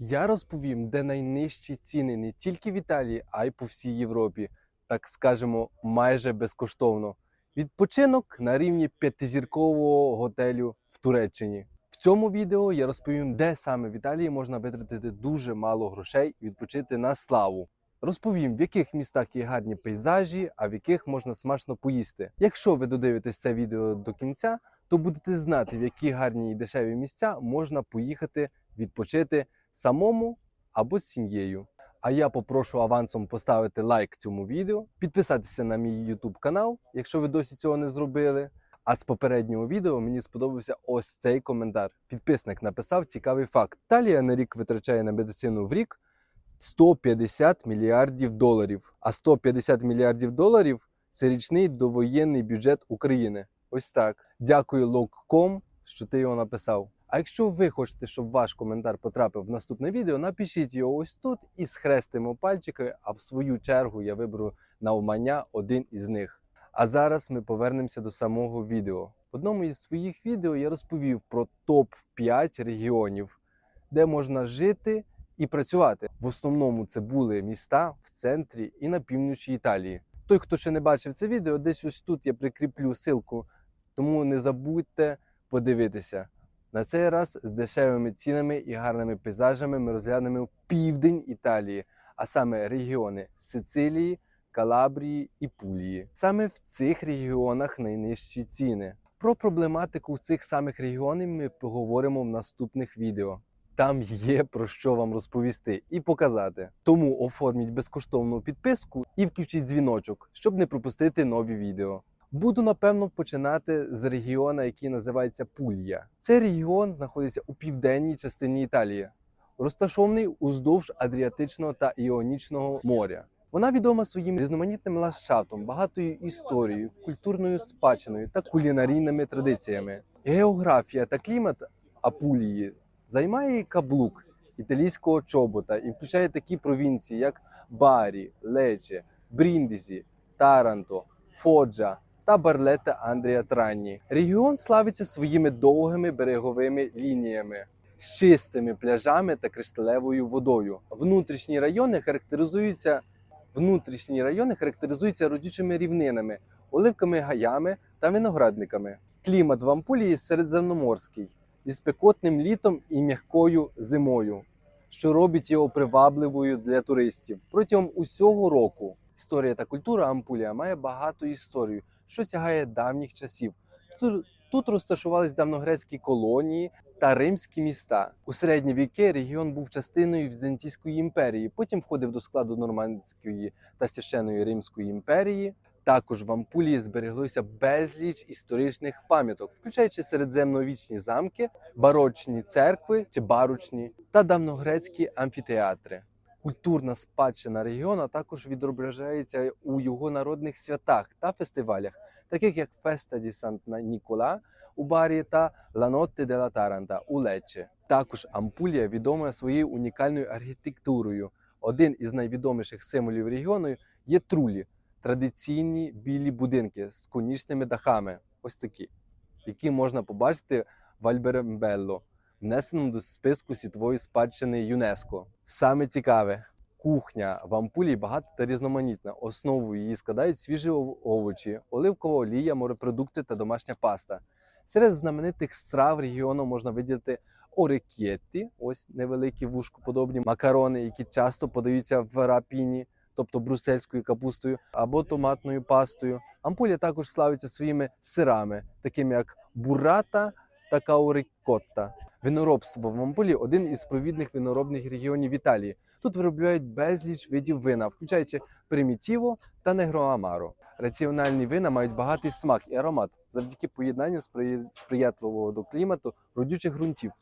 Я розповім, де найнижчі ціни не тільки в Італії, а й по всій Європі, так скажемо, майже безкоштовно. Відпочинок на рівні п'ятизіркового готелю в Туреччині. В цьому відео я розповім, де саме в Італії можна витратити дуже мало грошей і відпочити на славу. Розповім, в яких містах є гарні пейзажі, а в яких можна смачно поїсти. Якщо ви додивитесь це відео до кінця, то будете знати, в які гарні і дешеві місця можна поїхати відпочити самому або з сім'єю. А я попрошу авансом поставити лайк цьому відео, підписатися на мій YouTube канал, якщо ви досі цього не зробили. А з попереднього відео мені сподобався ось цей коментар. Підписник написав цікавий факт: Італія на рік витрачає на медицину в рік 150 мільярдів доларів. А 150 мільярдів доларів це річний довоєнний бюджет України. Ось так. Дякую Локком, що ти його написав. А якщо ви хочете, щоб ваш коментар потрапив в наступне відео, напишіть його ось тут і схрестимо пальчики, а в свою чергу я виберу на умання один із них. А зараз ми повернемося до самого відео. В одному із своїх відео я розповів про топ-5 регіонів, де можна жити і працювати. В основному це були міста в центрі і на півночі Італії. Той, хто ще не бачив це відео, десь ось тут я прикріплю ссылку, тому не забудьте подивитися. На цей раз з дешевими цінами і гарними пейзажами ми розглянемо південь Італії, а саме регіони Сицилії, Калабрії і Пулії. Саме в цих регіонах найнижчі ціни. Про проблематику цих самих регіонів ми поговоримо в наступних відео. Там є про що вам розповісти і показати. Тому оформіть безкоштовну підписку і включіть дзвіночок, щоб не пропустити нові відео. Буду напевно починати з регіону, який називається Пулья. Цей регіон знаходиться у південній частині Італії, розташований уздовж Адріатичного та Іонічного моря. Вона відома своїм різноманітним ландшафтом, багатою історією, культурною спадщиною та кулінарійними традиціями. Географія та клімат Апулії займає каблук італійського чобота і включає такі провінції, як Барі, Лече, Бріндізі, Таранто, Фоджа та Барлета Андрія Транні. Регіон славиться своїми довгими береговими лініями. З чистими пляжами та кришталевою водою. Внутрішні райони характеризуються внутрішні райони характеризуються родючими рівнинами, оливками гаями та виноградниками. Клімат в Ампулії середземноморський із спекотним літом і м'якою зимою, що робить його привабливою для туристів протягом усього року. Історія та культура Ампулія має багату історію, що сягає давніх часів. Тут, тут розташувались давногрецькі колонії та римські міста. У середні віки регіон був частиною Візантійської імперії, потім входив до складу Нормандської та священної Римської імперії. Також в Ампулії збереглося безліч історичних пам'яток, включаючи середземновічні замки, барочні церкви чи барочні та давногрецькі амфітеатри. Культурна спадщина регіону також відображається у його народних святах та фестивалях, таких як Феста ді Санта Нікола у Барі та La Notte della Taranta у Лечче. Також Ампулія відома своєю унікальною архітектурою. Один із найвідоміших символів регіону є трулі традиційні білі будинки з конічними дахами, ось такі, які можна побачити в Альберембелло, внесеному до списку світової спадщини ЮНЕСКО. Саме цікаве, кухня в Ампулі багата та різноманітна. Основою її складають свіжі овочі, оливкова олія, морепродукти та домашня паста. Серед знаменитих страв регіону можна виділити орекєтті, ось невеликі вушкоподобні макарони, які часто подаються в рапіні, тобто брусельською капустою або томатною пастою. Ампулія також славиться своїми сирами, такими як бурата та каурикотта. Виноробство в Ампулі один із провідних виноробних регіонів Італії. Тут виробляють безліч видів вина, включаючи примітіво та негроамаро. Раціональні вина мають багатий смак і аромат завдяки поєднанню спри- сприятливого до клімату родючих ґрунтів.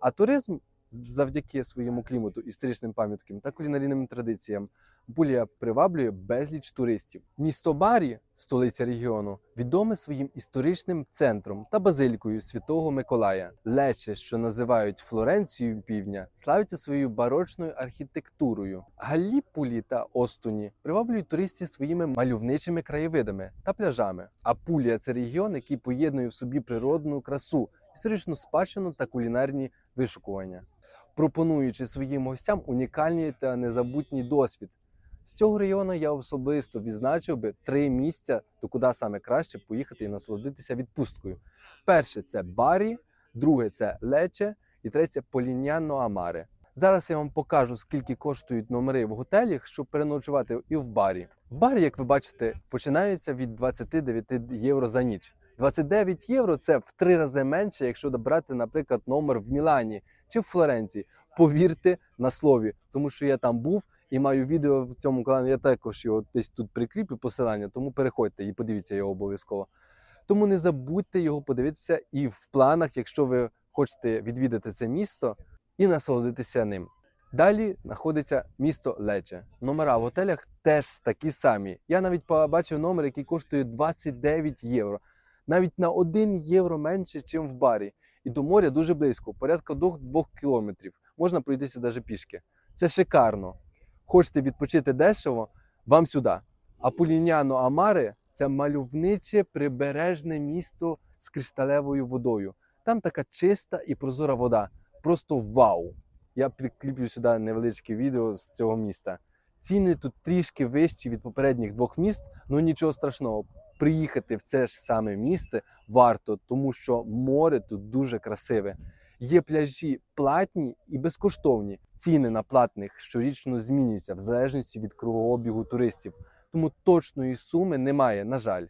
А туризм завдяки своєму клімату, історичним пам'яткам та кулінарійним традиціям Ампулія приваблює безліч туристів. Місто Барі, столиця регіону, відоме своїм історичним центром та базилікою Святого Миколая. Лече, що називають Флоренцією півдня, славиться своєю барочною архітектурою. Галліпулі та Остоні приваблюють туристів своїми мальовничими краєвидами та пляжами. Апулія це регіон, який поєднує в собі природну красу, історичну спадщину та кулінарні вишукування. Пропонуючи своїм гостям унікальний та незабутній досвід. З цього регіону я особисто відзначив би три місця, до куди саме краще поїхати і насолодитися відпусткою. Перше це Барі, друге це Лече і третє Поліняно Амаре. Зараз я вам покажу, скільки коштують номери в готелях, щоб переночувати і в барі. В барі, як ви бачите, починаються від 29 євро за ніч. 29 євро це в три рази менше, якщо добрати, наприклад, номер в Мілані чи в Флоренції. Повірте на слові, тому що я там був і маю відео в цьому каналі. Я також його десь тут прикріплю посилання, тому переходьте і подивіться його обов'язково. Тому не забудьте його подивитися і в планах, якщо ви хочете відвідати це місто і насолодитися ним. Далі знаходиться місто Лече. Номера в готелях теж такі самі. Я навіть побачив номер, який коштує 29 євро. Навіть на 1 євро менше, ніж в барі. І до моря дуже близько, порядка 2 кілометрів. Можна пройтися навіть пішки. Це шикарно. Хочете відпочити дешево? Вам сюди. А Поліняно Амари це мальовниче прибережне місто з кришталевою водою. Там така чиста і прозора вода. Просто вау! Я підкліплю сюди невеличке відео з цього міста. Ціни тут трішки вищі від попередніх двох міст, але нічого страшного. Приїхати в це ж саме місце варто, тому що море тут дуже красиве. Є пляжі платні і безкоштовні. Ціни на платних щорічно змінюються в залежності від кругообігу туристів, тому точної суми немає, на жаль.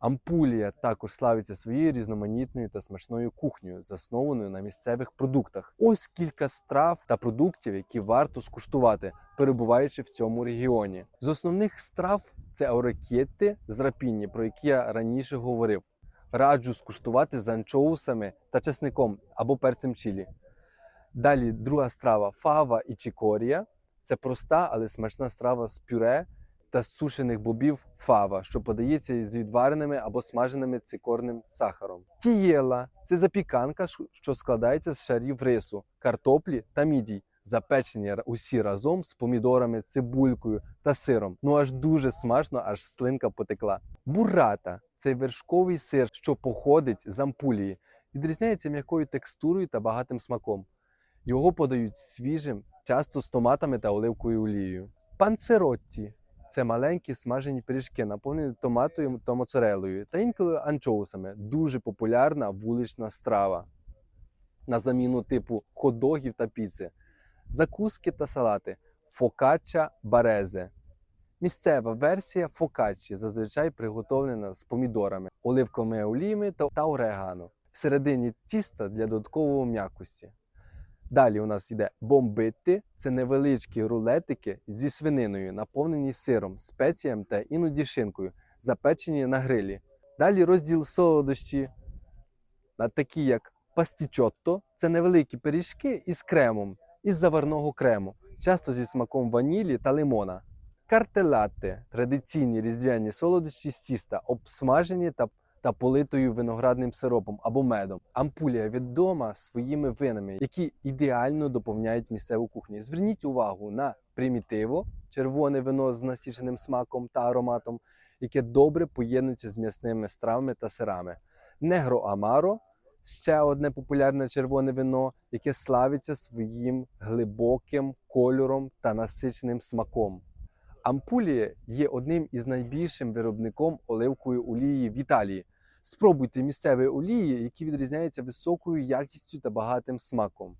Ампулія також славиться своєю різноманітною та смачною кухнею, заснованою на місцевих продуктах. Ось кілька страв та продуктів, які варто скуштувати, перебуваючи в цьому регіоні. З основних страв це орекєти з рапінні, про які я раніше говорив. Раджу скуштувати з анчоусами та чесником або перцем чилі. Далі друга страва фава і чікорія. Це проста, але смачна страва з пюре та з сушених бобів фава, що подається з відвареними або смаженими цикорним сахаром. Тієла це запіканка, що складається з шарів рису, картоплі та мідій, запечені усі разом з помідорами, цибулькою та сиром. Ну аж дуже смачно, аж слинка потекла. Бурата це вершковий сир, що походить з ампулії, відрізняється м'якою текстурою та багатим смаком. Його подають свіжим, часто з томатами та оливковою олією. Панцеротті це маленькі смажені пиріжки, наповнені томатою та моцарелою та інколи анчоусами. Дуже популярна вулична страва на заміну типу хот-догів та піци. Закуски та салати фокачча барезе. Місцева версія фокаччі зазвичай приготовлена з помідорами, оливковими оліями та, орегано. Всередині тіста для додаткової м'якості. Далі у нас йде бомбити. Це невеличкі рулетики зі свининою, наповнені сиром, спеціям та іноді шинкою, запечені на грилі. Далі розділ солодощі, такі як пастічотто. Це невеликі пиріжки із кремом, із заварного крему, часто зі смаком ванілі та лимона. Картелати традиційні різдвяні солодощі з тіста, обсмажені та та политою виноградним сиропом або медом. Ампулія відома своїми винами, які ідеально доповняють місцеву кухню. Зверніть увагу на примітиво, червоне вино з насіченим смаком та ароматом, яке добре поєднується з м'ясними стравами та сирами. Негро Амаро ще одне популярне червоне вино, яке славиться своїм глибоким кольором та насиченим смаком. Ампулія є одним із найбільшим виробником оливкової олії в Італії. Спробуйте місцеві олії, які відрізняються високою якістю та багатим смаком.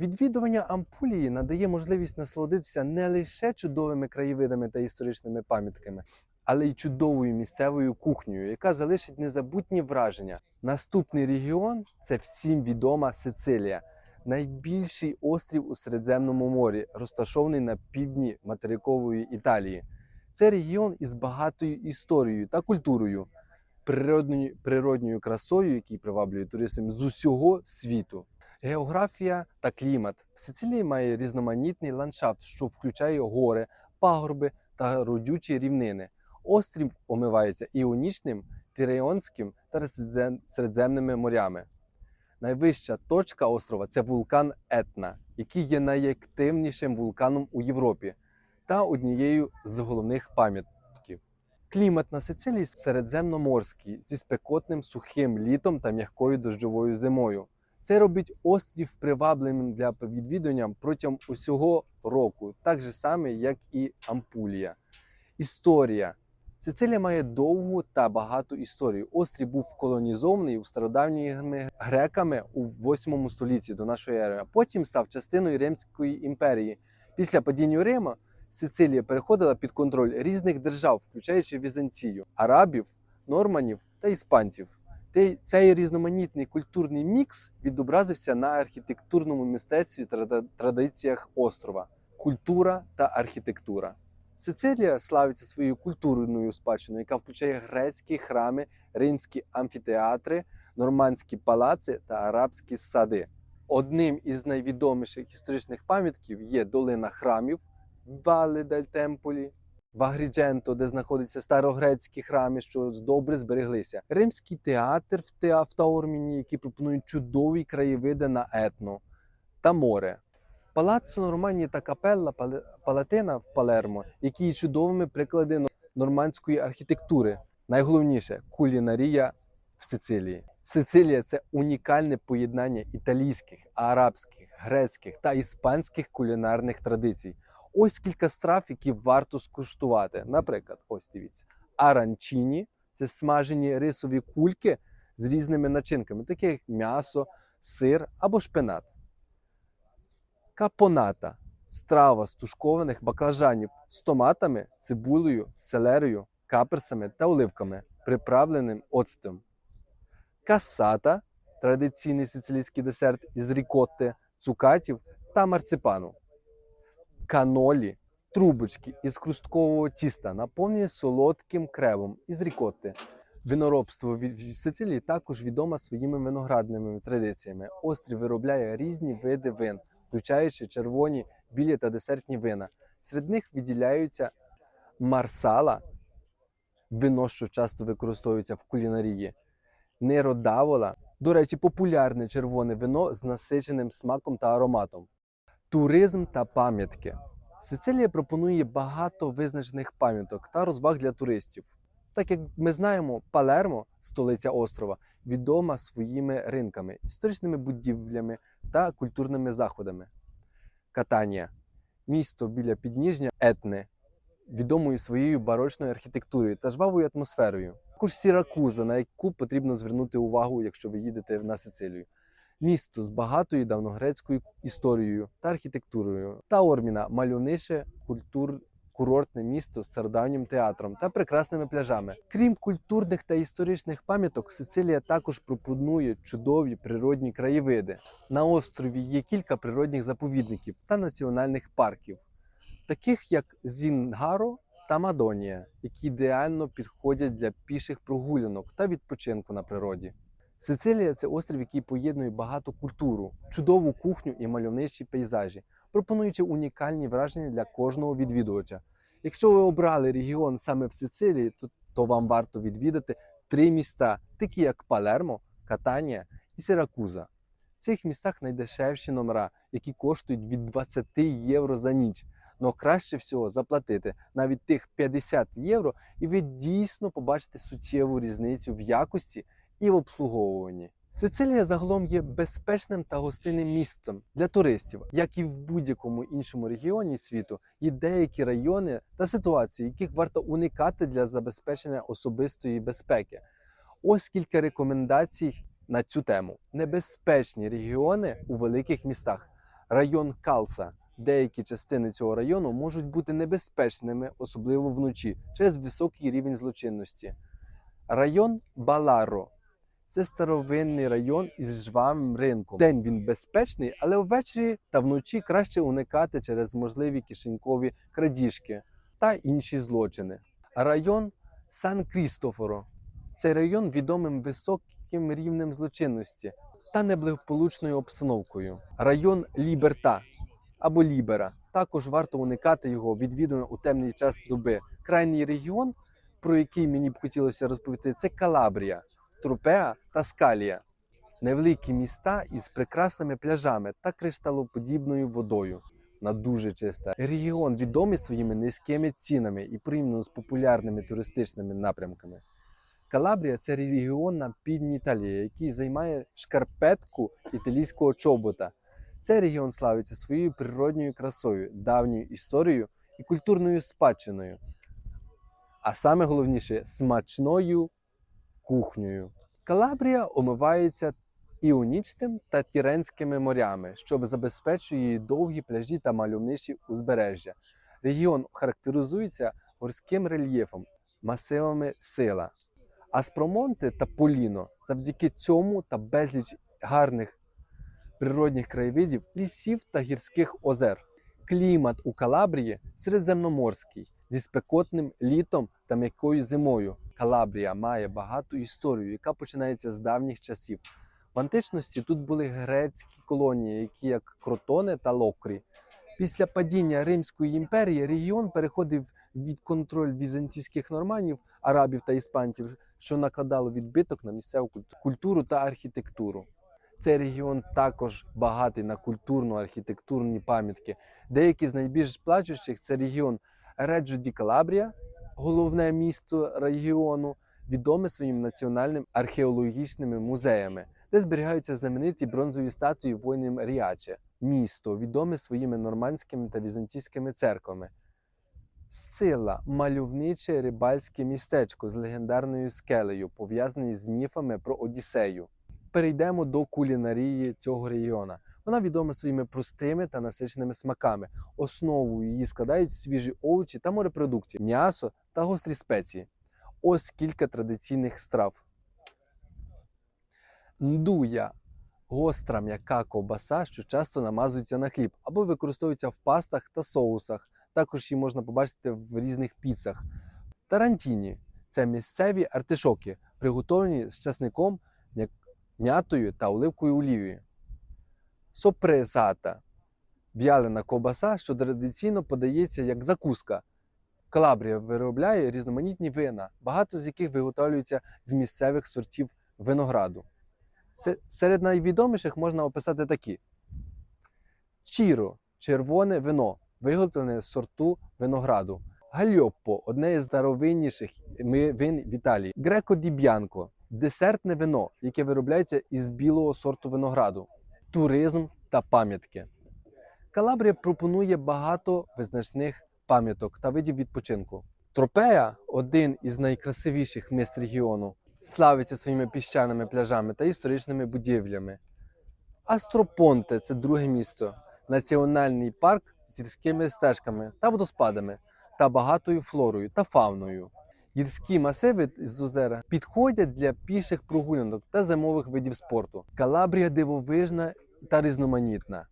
Відвідування Ампулії надає можливість насолодитися не лише чудовими краєвидами та історичними пам'ятками, але й чудовою місцевою кухнею, яка залишить незабутні враження. Наступний регіон це всім відома Сицилія найбільший острів у Середземному морі, розташований на півдні материкової Італії. Це регіон із багатою історією та культурою, природньою, природньою красою, який приваблює туристів з усього світу. Географія та клімат в Сицилії має різноманітний ландшафт, що включає гори, пагорби та родючі рівнини. Острів омивається іонічним, Тиріонським та Середземними морями. Найвища точка острова це вулкан Етна, який є найактивнішим вулканом у Європі та однією з головних пам'ятків. Клімат на Сицилії середземноморський зі спекотним сухим літом та м'якою дощовою зимою. Це робить острів привабливим для відвідування протягом усього року, так же саме, як і Ампулія. Історія. Сицилія має довгу та багату історію. Острів був колонізований у стародавніми греками у 8 столітті до нашої ери, а потім став частиною Римської імперії. Після падіння Рима Сицилія переходила під контроль різних держав, включаючи Візантію, арабів, норманів та іспанців. Цей різноманітний культурний мікс відобразився на архітектурному мистецтві та традиціях острова, культура та архітектура. Сицилія славиться своєю культурною спадщиною, яка включає грецькі храми, римські амфітеатри, нормандські палаци та арабські сади. Одним із найвідоміших історичних пам'ятків є долина храмів Вале дель Темполі, в Агрідженто, де знаходяться старогрецькі храми, що добре збереглися. Римський театр в Теа- які пропонують чудові краєвиди на етно та море. Палаццо Нормандії та капелла Палатина в Палермо, які є чудовими приклади нормандської архітектури. Найголовніше кулінарія в Сицилії. Сицилія це унікальне поєднання італійських, арабських, грецьких та іспанських кулінарних традицій. Ось кілька страв, які варто скуштувати. Наприклад, ось дивіться: аранчині це смажені рисові кульки з різними начинками, такі як м'ясо, сир або шпинат. Капоната страва з тушкованих баклажанів з томатами, цибулею, селерою, каперсами та оливками, приправленим оцтом. Касата традиційний сицилійський десерт із рікотти, цукатів та марципану. Канолі трубочки із хрусткового тіста, наповнені солодким кремом із рікотти. Виноробство в Сицилії також відомо своїми виноградними традиціями. Острів виробляє різні види вин, включаючи червоні, білі та десертні вина. Серед них виділяються марсала, вино, що часто використовується в кулінарії, неродавола, до речі, популярне червоне вино з насиченим смаком та ароматом. Туризм та пам'ятки. Сицилія пропонує багато визначених пам'яток та розваг для туристів. Так як ми знаємо, Палермо, столиця острова, відома своїми ринками, історичними будівлями та культурними заходами. Катанія місто біля підніжжя Етне, відомою своєю барочною архітектурою та жвавою атмосферою. Також Сіракуза, на яку потрібно звернути увагу, якщо ви їдете на Сицилію. Місто з багатою давньогрецькою історією та архітектурою. Та Орміна мальовниче культур курортне місто з стародавнім театром та прекрасними пляжами. Крім культурних та історичних пам'яток, Сицилія також пропонує чудові природні краєвиди. На острові є кілька природних заповідників та національних парків, таких як Зінгаро та Мадонія, які ідеально підходять для піших прогулянок та відпочинку на природі. Сицилія це острів, який поєднує багату культуру, чудову кухню і мальовничі пейзажі, пропонуючи унікальні враження для кожного відвідувача. Якщо ви обрали регіон саме в Сицилії, то, то вам варто відвідати три міста, такі як Палермо, Катанія і Сиракуза. В цих містах найдешевші номера, які коштують від 20 євро за ніч. Но краще всього заплатити навіть тих 50 євро, і ви дійсно побачите суттєву різницю в якості і в обслуговуванні. Сицилія загалом є безпечним та гостинним містом для туристів, як і в будь-якому іншому регіоні світу. Є деякі райони та ситуації, яких варто уникати для забезпечення особистої безпеки. Ось кілька рекомендацій на цю тему: небезпечні регіони у великих містах. Район Калса. Деякі частини цього району можуть бути небезпечними, особливо вночі, через високий рівень злочинності. Район Баларо це старовинний район із жвавим ринком. День він безпечний, але ввечері та вночі краще уникати через можливі кишенькові крадіжки та інші злочини. Район Сан Крістофоро цей район відомим високим рівнем злочинності та неблагополучною обстановкою. Район Ліберта або Лібера. Також варто уникати його відвідування у темний час доби. Крайній регіон, про який мені б хотілося розповісти, це Калабрія, Трупеа та Скалія. Невеликі міста із прекрасними пляжами та кришталоподібною водою. Вона дуже чиста. Регіон відомий своїми низькими цінами і порівняно з популярними туристичними напрямками. Калабрія це регіон на півдні Італії, який займає шкарпетку італійського чобота. Цей регіон славиться своєю природньою красою, давньою історією і культурною спадщиною. А саме головніше смачною кухнею. Калабрія омивається іонічним та тіренськими морями, що забезпечує її довгі пляжі та мальовничі узбережжя. Регіон характеризується горським рельєфом, масивами сила. Аспромонте та Поліно завдяки цьому та безліч гарних природних краєвидів, лісів та гірських озер. Клімат у Калабрії середземноморський зі спекотним літом та м'якою зимою. Калабрія має багату історію, яка починається з давніх часів. В античності тут були грецькі колонії, які як Кротони та Локрі. Після падіння Римської імперії регіон переходив від контроль візантійських норманів, арабів та іспанців, що накладало відбиток на місцеву культуру та архітектуру. Цей регіон також багатий на культурно-архітектурні пам'ятки. Деякі з найбільш плачущих це регіон Реджо ді Калабрія, головне місто регіону, відоме своїм національним археологічними музеями, де зберігаються знамениті бронзові статуї воїнів Ріаче. Місто відоме своїми нормандськими та візантійськими церквами. Сцила мальовниче рибальське містечко з легендарною скелею, пов'язаний з міфами про Одіссею. Перейдемо до кулінарії цього регіону. Вона відома своїми простими та насиченими смаками. Основою її складають свіжі овочі та морепродукти, м'ясо та гострі спеції. Ось кілька традиційних страв. Ндуя гостра м'яка ковбаса, що часто намазується на хліб або використовується в пастах та соусах. Також її можна побачити в різних піцах. Тарантіні це місцеві артишоки, приготовані з часником, м'ятою та оливкою олів'єю. Сопресата в'ялена ковбаса, що традиційно подається як закуска. Калабрія виробляє різноманітні вина, багато з яких виготовлюються з місцевих сортів винограду. Серед найвідоміших можна описати такі: Чіро червоне вино, виготовлене з сорту винограду. Гальоппо одне із старовинніших вин в Італії. Греко ді Б'янко десертне вино, яке виробляється із білого сорту винограду. Туризм та пам'ятки. Калабрія пропонує багато визначних пам'яток та видів відпочинку. Тропея один із найкрасивіших міст регіону, славиться своїми піщаними пляжами та історичними будівлями. Астропонте це друге місто, національний парк з гірськими стежками та водоспадами та багатою флорою та фауною. Гірські масиви з озера підходять для піших прогулянок та зимових видів спорту. Калабрія дивовижна та різноманітна.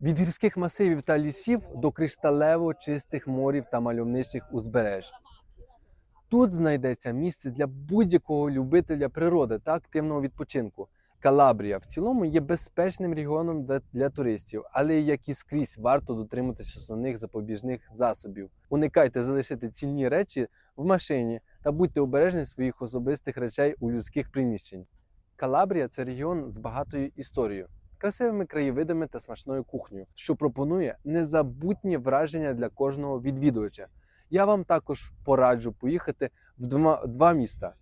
Від гірських масивів та лісів до кришталево чистих морів та мальовничих узбереж. Тут знайдеться місце для будь-якого любителя природи та активного відпочинку. Калабрія в цілому є безпечним регіоном для, туристів, але як і скрізь варто дотримуватись основних запобіжних засобів. Уникайте залишити цінні речі в машині та будьте обережні своїх особистих речей у людських приміщень. Калабрія це регіон з багатою історією, красивими краєвидами та смачною кухнею, що пропонує незабутні враження для кожного відвідувача. Я вам також пораджу поїхати в два, два міста: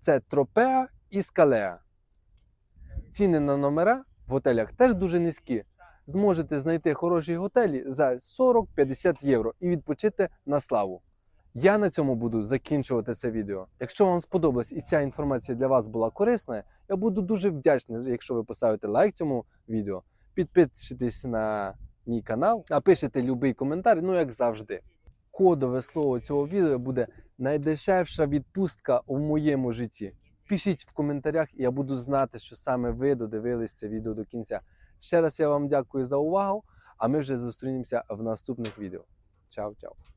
це Тропеа і Скалеа. Ціни на номера в готелях теж дуже низькі. Зможете знайти хороші готелі за 40-50 євро і відпочити на славу. Я на цьому буду закінчувати це відео. Якщо вам сподобалась і ця інформація для вас була корисна, я буду дуже вдячний, якщо ви поставите лайк цьому відео, підпишитесь на мій канал, напишете будь-який коментар, ну як завжди. Кодове слово цього відео буде найдешевша відпустка у моєму житті. Пишіть в коментарях, і я буду знати, що саме ви додивились це відео до кінця. Ще раз я вам дякую за увагу, а ми вже зустрінемося в наступних відео. Чао, чао!